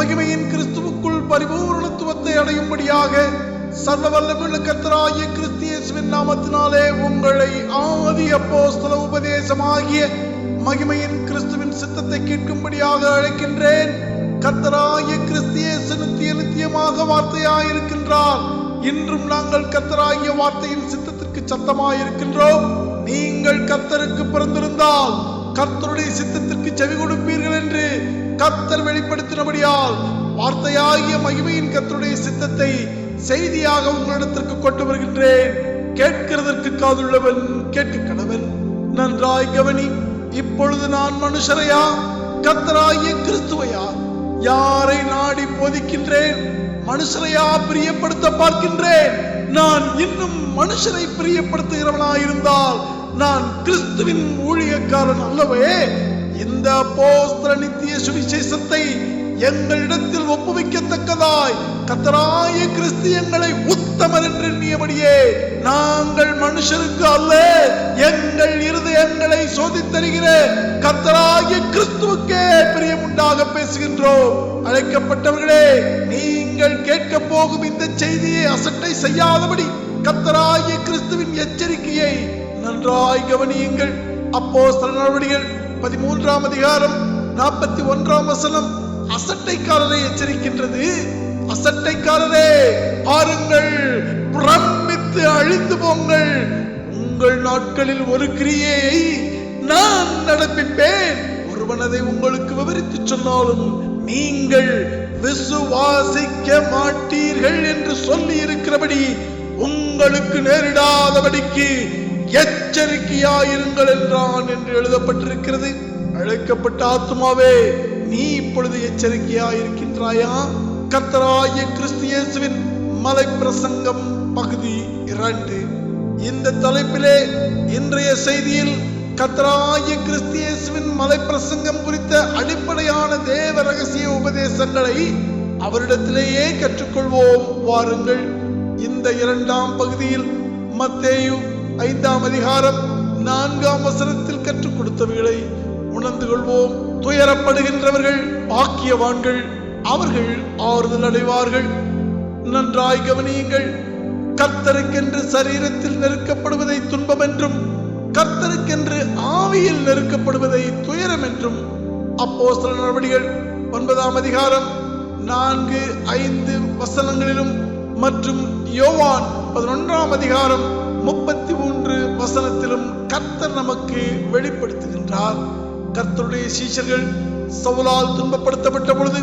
மகிமையின் கிறிஸ்துவுக்குள் பரிபூரணத்துவத்தை அடையும்படியாக சர்வ கத்தராகிய கர்த்தராகிய கிறிஸ்தியேசுவின் நாமத்தினாலே உங்களை ஆதி அப்போஸ்தல உபதேசமாகிய மகிமையின் கிறிஸ்துவின் சித்தத்தை கேட்கும்படியாக அழைக்கின்றேன். கத்தராகிய கிறிஸ்தியேசு நித்திய நித்தியமாக வார்த்தையாயிருக்கின்றார். இன்றும் நாங்கள் கத்தராகிய வார்த்தையின் சித்தத்திற்கு சத்தமாயிருக்கின்றோம். நீங்கள் கத்தருக்கு பிறந்திருந்தால் கர்த்தருடைய சித்தத்திற்கு செவி கொடுப்பீர்கள் என்று கத்தர் வெளிப்படுத்தினபடியால் வார்த்தையாகிய மகிமையின் கத்தருடைய சித்தத்தை செய்தியாக உங்களிடத்திற்கு கொண்டு வருகின்றேன். கேட்கிறதற்கு காதுள்ளவன் கேட்க கணவன் நன்றாய் கவனி. இப்பொழுது நான் மனுஷரையா? கத்தராகிய கிறிஸ்துவையா? யாரை நாடி போதிக்கின்றேன்? மனுஷரையா பிரியப்படுத்த பார்க்கின்றேன்? நான் இன்னும் மனுஷரை பிரியப்படுத்துகிறவனாயிருந்தால் நான் கிறிஸ்துவின் ஊழியக்காரன் அல்லவே? இந்த போஸ்திர நித்திய சுவிசேஷத்தை எங்களிடத்தில் ஒப்புவிக்கத்தக்கதாய் கத்தராய கிறிஸ்து எங்களை உத்தமர் என்று எண்ணியபடியே நாங்கள் மனுஷருக்கு அல்ல எங்கள் இருதயங்களை சோதித்தருகிற கத்தராய கிறிஸ்துவுக்கே பிரியமுண்டாக பேசுகின்றோம். அழைக்கப்பட்டவர்களே நீங்கள் கேட்க போகும் இந்த செய்தியை அசட்டை செய்யாதபடி கத்தராய கிறிஸ்துவின் எச்சரிக்கையை நன்றாய் கவனியுங்கள். அப்போ நடவடிகள் பதிமூன்றாம் அதிகாரம் நாற்பத்தி ஒன்றாம் வசனம். அசட்டைக்காரரை எச்சரிக்கின்றது. அசட்டைக்காரரே பாருங்கள் பிரமித்து அழிந்து போங்கள். உங்கள் நாட்களில் ஒரு கிரியையை நான் நடப்பிப்பேன். ஒருவன் அதை உங்களுக்கு விவரித்து சொன்னாலும் நீங்கள் விசுவாசிக்க மாட்டீர்கள் என்று சொல்லி இருக்கிறபடி உங்களுக்கு நேரிடாதபடிக்கு எச்சரிக்கையாயிருங்கள் என்றான் என்று எழுதப்பட்டிருக்கிறது. அழைக்கப்பட்ட ஆத்மாவே நீ இப்பொழுது எச்சரிக்கையாயிருக்கின்றாயா? கத்தராய கிறிஸ்தியேசுவின் மலை பிரசங்கம் பகுதி இரண்டு. இந்த தலைப்பிலே இன்றைய செய்தியில் கத்தராய கிறிஸ்தியேசுவின் மலை பிரசங்கம் குறித்த அடிப்படையான தேவ ரகசிய உபதேசங்களை அவரிடத்திலேயே கற்றுக்கொள்வோம். வாருங்கள். இந்த இரண்டாம் பகுதியில் மத்தேயு ஐந்தாம் அதிகாரம் நான்காம் வசனத்தில் கற்றுக் கொடுத்தவைகளை உணர்ந்து கொள்வோம். துயரப்படுகின்றவர்கள் பாக்கியவான்கள் அவர்கள் ஆறுதல் அடைவார்கள். நன்றாய் கவனியுங்கள். கர்த்தருக்கென்று சரீரத்தில் நெருக்கப்படுவதை துன்பம் என்றும் கர்த்தருக்கென்று ஆவியில் நெருக்கப்படுவதை துயரம் என்றும். அப்போ சில நடவடிகள் ஒன்பதாம் அதிகாரம் நான்கு ஐந்து வசனங்களிலும் மற்றும் யோவான் பதினொன்றாம் அதிகாரம் முப்பத்தி மூன்று வசனத்திலும் கர்த்தர் நமக்கு வெளிப்படுத்துகின்றார். கர்த்தருடைய சீஷர்கள் சவுலால் துன்பப்படுத்தப்பட்ட பொழுது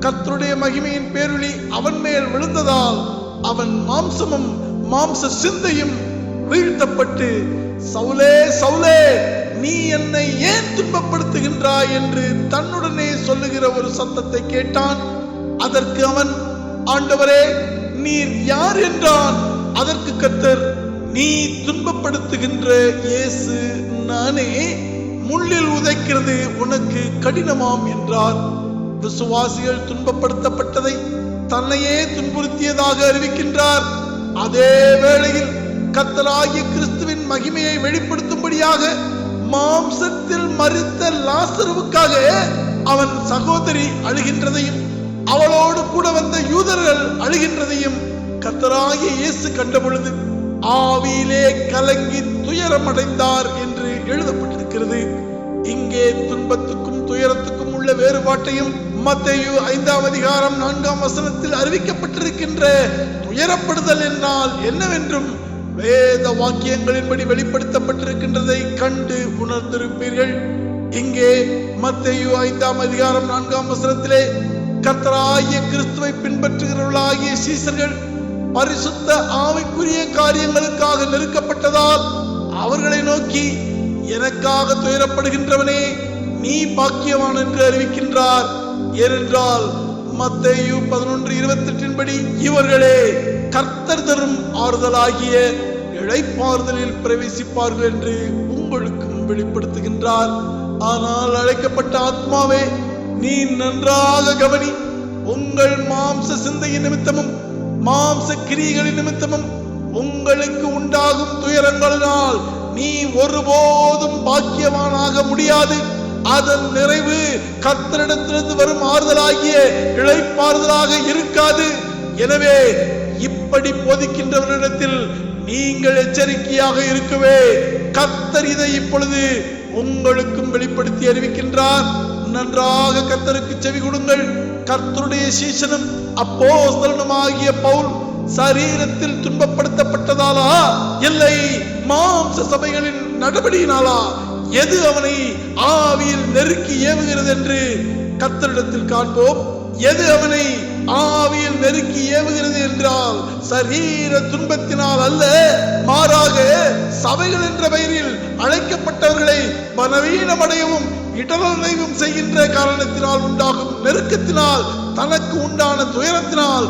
கர்த்தருடைய மகிமையின் பேருளி அவன் மேல் விழுந்ததால் அவன் மாம்சமும் மாம்ச சிந்தையும் வீழ்த்தப்பட்டு சவுலே சவுலே நீ என்னை ஏன் துன்பப்படுத்துகின்றாய்? என்று தன்னுடனே சொல்லுகிற ஒரு சத்தத்தை கேட்டான். அதற்கு அவன் ஆண்டவரே நீர் யார்? என்றான். அதற்கு கத்தர் நீ துன்பப்படுத்துகின்ற இயேசு நானே முள்ளில் உதைக்கிறது உனக்கு கடினமாம் என்றார். விசுவாசிகள் துன்பப்படுத்தப்பட்டதை தன்னையே துன்புறுத்தியதாக அறிவிக்கின்றார். அதே வேளையில் கத்தலாகிய கிறிஸ்துவின் மகிமையை வெளிப்படுத்தும்படியாக மாம்சத்தில் மறித்த லாசருவுக்காக அவன் சகோதரி அழுகின்றதையும் அவளோடு கூட வந்த யூதர்கள் அழுகின்றதையும் கத்தராகிய இயேசு கண்டபொழுது ஆவியிலே கலங்கி துயரமடைந்தார் என்று எழுதப்பட்டிருக்கிறது. இங்கே துன்பத்துக்கும் துயரத்துக்கும் உள்ள வேறுபாட்டையும் மத்தையு ஐந்தாம் அதிகாரம் நான்காம் வசனத்தில் அறிவிக்கப்பட்டிருக்கின்ற துயரப்படுதல் என்றால் என்னவென்றும் வேத வாக்கியங்களின்படி வெளிப்படுத்தப்பட்டிருக்கின்றதை கண்டு உணர்ந்திருப்பீர்கள். இங்கே மத்தையு ஐந்தாம் அதிகாரம் நான்காம் வசனத்திலே கர்த்தராகிய கிறிஸ்துவை பின்பற்றுகிறவர்களாகிய சீசர்கள் பரிசுத்த ஆவிக்குரிய காரியங்களுக்காக நெருக்கப்பட்டதால் அவர்களை நோக்கி எனக்காக துயரப்படுகின்றவனே நீ பாக்கியவான் என்று அறிவிக்கின்றார். ஏனென்றால் மத்தேயு பதினொன்று இருபத்தி படி இவர்களே கர்த்தர் தரும் ஆறுதலாகிய இழைப்பாறுதலில் பிரவேசிப்பார்கள் என்று உங்களுக்கும் வெளிப்படுத்துகின்றார். ஆனால் அழைக்கப்பட்ட ஆத்மாவே நீ நன்றாக கவனி உங்கள் மாம்ச சிந்தையின் நிமித்தமும் மாம்ச கிரிகளின் நிமித்தமும் உங்களுக்கு உண்டாகும் துயரங்களினால் நீ ஒருபோதும் பாக்கியவானாக முடியாது. அதன் நிறைவு கத்தரிடத்திலிருந்து வரும் ஆறுதலாகிய இழைப்பாறுதலாக இருக்காது. எனவே இப்படி போதிக்கின்றவரிடத்தில் நீங்கள் எச்சரிக்கையாக இருக்கவே. கத்தர் இதை இப்பொழுது உங்களுக்கும் வெளிப்படுத்தி அறிவிக்கின்றார். நன்றாக கத்தருக்கு செவி கொடுங்கள். கர்த்தருடைய சீசனும் அப்போஸ்தலனுமாகிய பவுல் சரீரத்தில் துன்பப்படுத்தப்பட்டதாலா? இல்லை மாம்ச சபைகளின் நடபடியினாலா எது அவனை ஆவியில் நெருக்கி ஏவுகிறது என்று கத்தரிடத்தில் காண்போம். எது அவனை ஆவியில் நெருக்கி ஏவுகிறது என்றால் சரீர துன்பத்தினால் அல்ல மாறாக சபைகள் என்ற பெயரில் அழைக்கப்பட்டவர்களை பலவீனமடையவும் இடரடையவும் செய்கின்ற காரணத்தினால் உண்டாகும் நெருக்கத்தினால் தனக்கு உண்டான துயரத்தினால்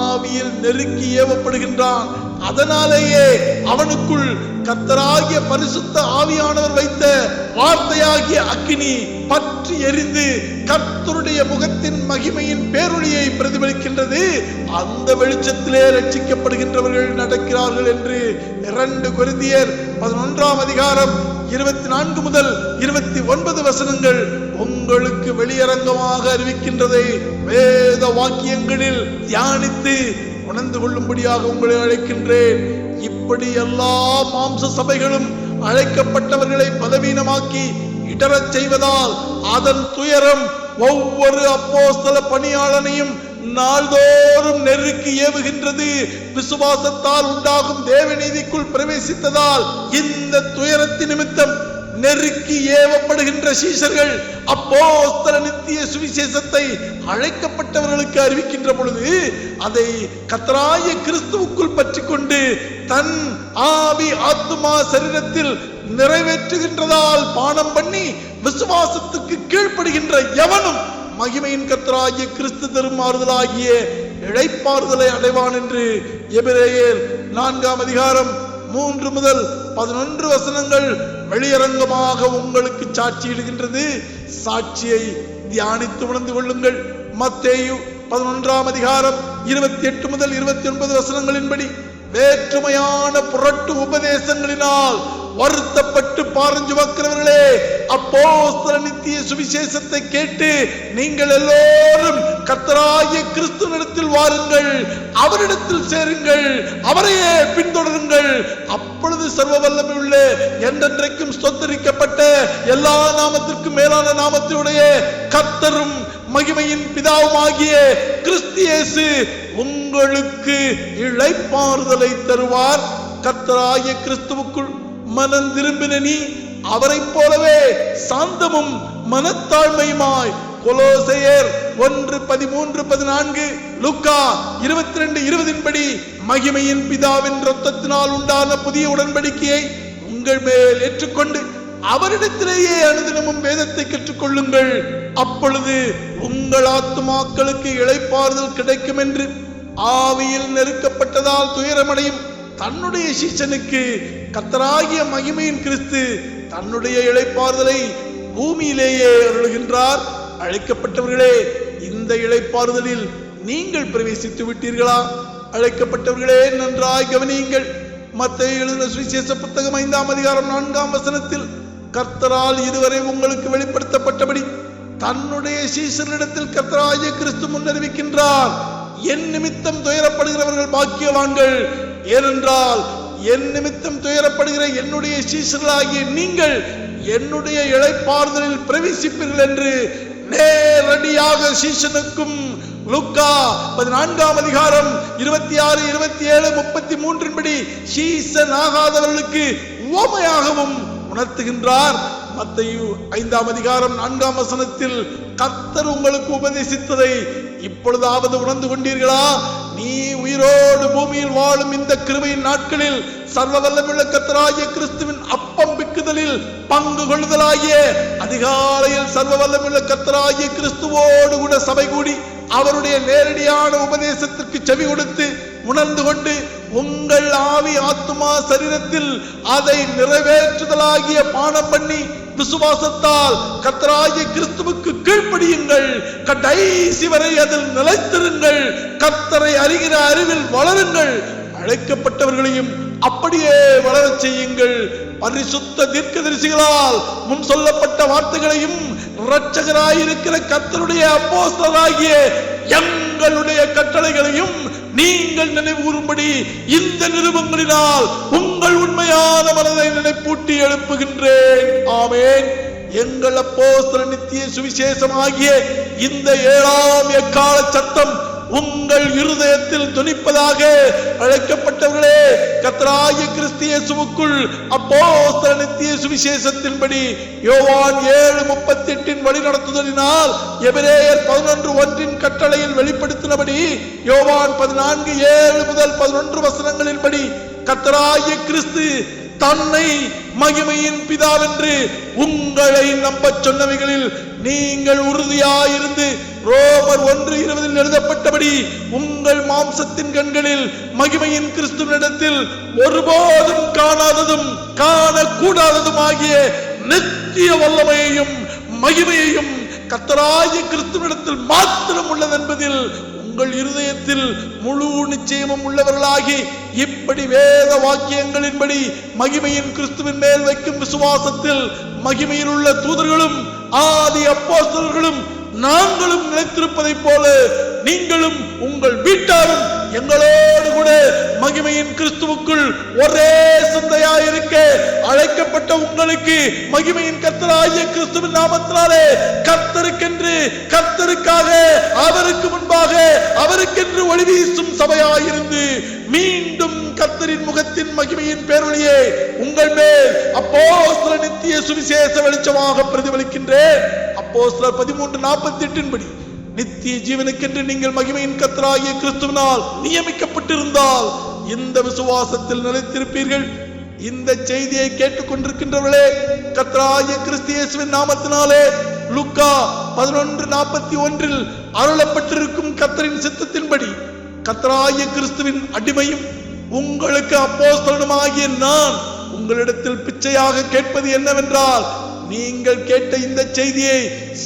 ஆவியில் நெருக்கி ஏவப்படுகின்றான். அதனாலேயே அவனுக்குள் கத்தராகிய பரிசுத்த ஆவியானவர் வைத்த வார்த்தையாகிய அக்கினி பற்றி எரிந்து கர்த்தருடைய முகத்தின் மகிமையின் பேரொழியை பிரதிபலிக்கின்றது. அந்த வெளிச்சத்திலே ரட்சிக்கப்படுகின்றவர்கள் நடக்கிறார்கள் என்று இரண்டு கொரிந்தியர் பதினொன்றாம் அதிகாரம் இருபத்தி நான்கு முதல் இருபத்தி ஒன்பது வசனங்கள் உங்களுக்கு வெளியரங்கமாக அறிவிக்கின்றதை வேத வாக்கியங்களில் தியானித்து உணர்ந்து கொள்ளும்படியாக உங்களை அழைக்கின்றேன். இப்படி எல்லா மாம்ச சபைகளும் அழைக்கப்பட்டவர்களை பலவீனமாக்கி இடரச் செய்வதால் அதன் துயரம் ஒவ்வொரு அப்போஸ்தல பணியாளனையும் நாள்தோறும் நெருக்கி ஏவுகின்றது. விசுவாசத்தால் உண்டாகும் தேவநீதிக்குள் பிரவேசித்ததால் இந்த துயரத்தின் நிமித்தம் நெருக்கி ஏவப்படுகின்ற சீஷர்கள் அப்போ நித்திய சுவிசேஷத்தை அழைக்கப்பட்டவர்களுக்கு அறிவிக்கின்ற பொழுது அதை கத்தராய கிறிஸ்துவுக்குள் பற்றி கொண்டு தன் ஆவி ஆத்மா சரீரத்தில் நிறைவேற்றுகின்றதால் பானம் பண்ணி விசுவாசத்துக்கு கீழ்ப்படுகின்ற எவனும் மகிமையின் கத்தராகிய கிறிஸ்து தருமாறுதலாகிய இழைப்பாறுதலை அடைவான் என்று எபிரேயர் நான்காம் அதிகாரம் மூன்று முதல் பதினொன்று வசனங்கள் வெளியரங்கமாக உங்களுக்கு சாட்சியிடுகின்றது சாட்சியை தியானித்து உணர்ந்து கொள்ளுங்கள். மத்தேயு பதினொன்றாம் அதிகாரம் இருபத்தி எட்டு முதல் இருபத்தி ஒன்பது வசனங்களின்படி வேற்றுமையான புரட்டு உபதேசங்களினால் வருத்தப்பட்டு பாரஞ்சு வைக்கிறவர்களே அப்போ நித்திய சுவிசேஷத்தை கேட்டு நீங்கள் எல்லோரும் கத்தராய கிறிஸ்துவனிடத்தில் வாருங்கள் அவரிடத்தில் சேருங்கள் அவரையே பின்தொடருங்கள். அப்பொழுது சர்வ வல்லமை உள்ள என்றென்றைக்கும் ஸ்தோத்தரிக்கப்பட்ட எல்லா நாமத்திற்கும் மேலான நாமத்தினுடைய கத்தரும் மகிமையின் பிதாவுமாகிய கிறிஸ்தியேசு உங்களுக்கு இழைப்பாறுதலை தருவார். கத்தராய கிறிஸ்துவுக்குள் மனம் திரும்பின நீ அவரைப் போலவே சாந்தமும் மனத்தாழ்மையுமாய். கொலோசையர் ஒன்று பதிமூன்று பதினான்கு லுக்கா இருபத்தி ரெண்டு இருபதின்படி மகிமையின் பிதாவின் ரத்தத்தினால் உண்டான புதிய உடன்படிக்கையை உங்கள் மேல் ஏற்றுக்கொண்டு அவரிடத்திலேயே அனுதினமும் வேதத்தை கற்றுக்கொள்ளுங்கள். அப்பொழுது உங்கள் ஆத்துமாக்களுக்கு இழைப்பாறுதல் கிடைக்கும் என்று ஆவியில் நெருக்கப்பட்டதால் துயரமடையும் தன்னுடைய சீசனுக்கு கத்தராகிய மகிமையின் கிறிஸ்து தன்னுடைய இழைப்பாறுதலை பூமியிலேயே அருளுகின்றார். அழைக்கப்பட்டவர்களே இந்த இழைப்பாறுதலில் நீங்கள் பிரவேசித்து விட்டீர்களா? அழைக்கப்பட்டவர்களே நன்றாய் கவனியுங்கள். மத்திய எழுதின சுவிசேஷ புத்தகம் ஐந்தாம் அதிகாரம் நான்காம் வசனத்தில் கர்த்தரால் இதுவரை உங்களுக்கு வெளிப்படுத்தப்பட்டபடி தன்னுடைய சீசரிடத்தில் கர்த்தராகிய கிறிஸ்து முன்னறிவிக்கின்றார். என் நிமித்தம் துயரப்படுகிறவர்கள் பாக்கியவான்கள். ஏனென்றால் என் நிமித்தம் துயரப்படுகிற என்னுடைய சீசர்களாகிய நீங்கள் என்னுடைய இழைப்பாறுதலில் பிரவேசிப்பீர்கள் என்று நேரடியாக சீசனுக்கும் லுக்கா பதினான்காம் அதிகாரம் இருபத்தி ஆறு இருபத்தி ஏழு முப்பத்தி மூன்றின்படி சீசன் ஆகாதவர்களுக்கு உவமையாகவும் உணர்த்துகின்றார். மத்தையு ஐந்தாம் அதிகாரம் நான்காம் வசனத்தில் கர்த்தர் உங்களுக்கு உபதேசித்ததை இப்பொழுதாவது உணர்ந்து கொண்டீர்களா? நீ உயிரோடு பூமியில் வாழும் இந்த கிருபையின் நாட்களில் சர்வ வல்லமுள்ள கிறிஸ்துவின் அப்பம் பிக்குதலில் பங்கு கொள்ளுதலாகிய அதிகாலையில் சர்வ வல்லமுள்ள கிறிஸ்துவோடு கூட சபை கூடி அவருடைய நேரடியான உபதேசத்திற்கு செவி கொடுத்து உணர்ந்து கொண்டு உங்கள் ஆவி ஆத்மா சரீரத்தில் அதை நிறைவேற்றுதலாகிய பானம் பண்ணி விசுவாசத்தால் கத்தராகிய கிறிஸ்துவுக்கு கீழ்ப்படியுங்கள். கடைசி வரை அதில் நிலைத்திருங்கள். கத்தரை அறிகிற அறிவில் வளருங்கள். அழைக்கப்பட்டவர்களையும் அப்படியே வளரச் செய்யுங்கள். பரிசுத்த தீர்க்கதரிசிகளால் முன் சொல்லப்பட்ட வார்த்தைகளையும் இரட்சகராயிருக்கிற கத்தருடைய அப்போஸ்தராகிய எங்களுடைய கட்டளைகளையும் நீங்கள் நினைவுகூறும்படி இந்த நிருபங்களினால் உங்கள் உண்மையான மனதை நினைப்பூட்டி எழுப்புகின்றேன். ஆமேன். எங்கள் அப்போ நித்திய சுவிசேஷமாகிய இந்த ஏழாம் எக்கால சட்டம் உங்கள் இருதயத்தில் துணிப்பதாக அழைக்கப்பட்டவர்களே கத்தராய கிறிஸ்தியேசுவுக்குள் அப்போ நித்திய சுவிசேஷத்தின்படி யோவான் ஏழு முப்பத்தி எட்டின் வழி நடத்துதலினால் எபிரேயர் பதினொன்று ஒன்றின் கட்டளையில் வெளிப்படுத்தினபடி யோவான் பதினான்கு ஏழு முதல் பதினொன்று வசனங்களின்படி கத்தராய கிறிஸ்து தன்னை மகிமையின் பிதாவென்று உங்களை நம்பச் சொன்னவைகளில் நீங்கள் உறுதியாயிருந்து ரோமர் ஒன்று இருபதில் எழுதப்பட்டபடி உங்கள் மாம்சத்தின் கண்களில் மகிமையின் கிறிஸ்துவனிடத்தில் ஒருபோதும் காணாததும் காணக்கூடாததும் ஆகிய நித்திய வல்லமையையும் மகிமையையும் கத்தராய கிறிஸ்துவனிடத்தில் மாத்திரம் உள்ளது என்பதில் உங்கள் இருதயத்தில் முழு நிச்சயமும் உள்ளவர்களாகி இப்படி வேத வாக்கியங்களின்படி மகிமையின் கிறிஸ்துவின் மேல் வைக்கும் விசுவாசத்தில் மகிமையில் உள்ள தூதர்களும் ஆதி அப்போஸ்தலர்களும் நாங்களும் நினைத்திருப்பதை போல நீங்களும் உங்கள் வீட்டாரும் எங்களோடு கூட மகிமையின் கிறிஸ்துவுக்குள் ஒரே சிந்தையா இருக்க அழைக்கப்பட்ட உங்களுக்கு மகிமையின் கர்த்தராகிய கிறிஸ்துவின் நாமத்தினாலே கர்த்தருக்கென்று கர்த்தருக்காக அவருக்கு முன்பாக அவருக்கென்று ஒளி வீசும் சபையாயிருந்து மீண்டும் கர்த்தரின் முகத்தின் மகிமையின் பேரொழியை உங்கள் மேல் அப்போஸ்தல நித்திய சுவிசேஷ வெளிச்சமாக பிரதிபலிக்கின்றேன். அப்போஸ்தலர் பதிமூன்று நாற்பத்தி எட்டின்படி நித்திய ஜீவனுக்கென்று நீங்கள் மகிமையின் கத்தராகிய கிறிஸ்துவனால் நியமிக்கப்பட்டிருந்தால் இந்த விசுவாசத்தில் நிலைத்திருப்பீர்கள். இந்த செய்தியை கேட்டுக்கொண்டிருக்கின்றவர்களே கத்தராகிய கிறிஸ்தியேசுவின் நாமத்தினாலே லுக்கா பதினொன்று நாற்பத்தி ஒன்றில் அருளப்பட்டிருக்கும் கத்தரின் சித்தத்தின்படி கத்தராய கிறிஸ்துவின் அடிமையும் உங்களுக்கு அப்போஸ்தலனுமாகிய நான் உங்களிடத்தில் பிச்சையாக கேட்பது என்னவென்றால் நீங்கள் கேட்ட இந்த செய்தியை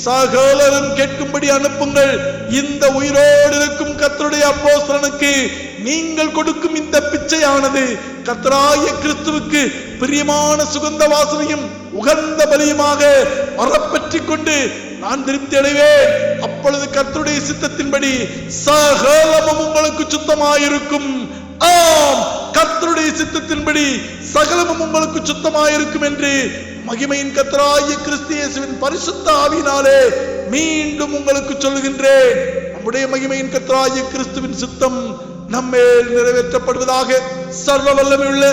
சகலரும் கேட்கும்படி அனுப்புங்கள். இந்த உயிரோடு இருக்கும் கத்தருடைய அப்போஸ்தலனுக்கு நீங்கள் கொடுக்கும் இந்த பிச்சையானது கத்தராய கிறிஸ்துவுக்கு பிரியமான சுகந்த வாசனையும் உகந்த பலியுமாக வரப்பற்றிக் கொண்டு நான் திருப்தி அடைவேன். அப்பொழுது கர்த்தருடைய சித்தத்தின்படி சகலமும் உங்களுக்கு சுத்தமாயிருக்கும். ஆம் கர்த்தருடைய சித்தத்தின்படி சகலமும் உங்களுக்கு சுத்தமாயிருக்கும் என்று மகிமையின் கத்தராகிய கிறிஸ்தியேசுவின் பரிசுத்த ஆவினாலே மீண்டும் உங்களுக்கு சொல்லுகின்றேன். நம்முடைய மகிமையின் கத்தராகிய கிறிஸ்துவின் சித்தம் நம்மேல் நிறைவேற்றப்படுவதாக சர்வ வல்லமையுள்ள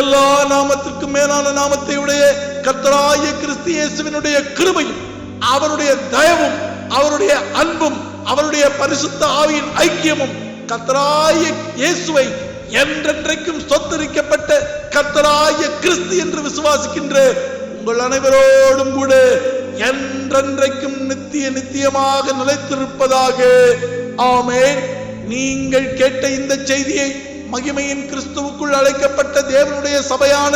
எல்லா நாமத்திற்கும் மேலான நாமத்தை உடைய கத்தராய கிறிஸ்தியேசுவினுடைய கிருபையும் அவருடைய தயவும் அவருடைய அன்பும் அவருடைய பரிசுத்த ஆவியின் ஐக்கியமும் கத்தராய இயேசுவை என்றென்றைக்கும் சொத்தரிக்கப்பட்ட கத்தராய கிறிஸ்து என்று விசுவாசிக்கின்ற உங்கள் அனைவரோடும் கூட என்றென்றைக்கும் நித்திய நித்தியமாக நிலைத்திருப்பதாக. ஆமே நீங்கள் கேட்ட இந்த செய்தியை மகிமையின் கிறிஸ்துவுக்குள் அழைக்கப்பட்ட தேவனுடைய சபையான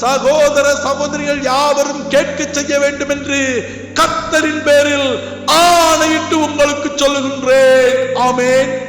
சகோதர சகோதரிகள் யாவரும் கேட்க செய்ய வேண்டும் என்று கத்தரின் பேரில் ஆணையிட்டு உங்களுக்கு சொல்லுகின்றேன். ஆமேன்.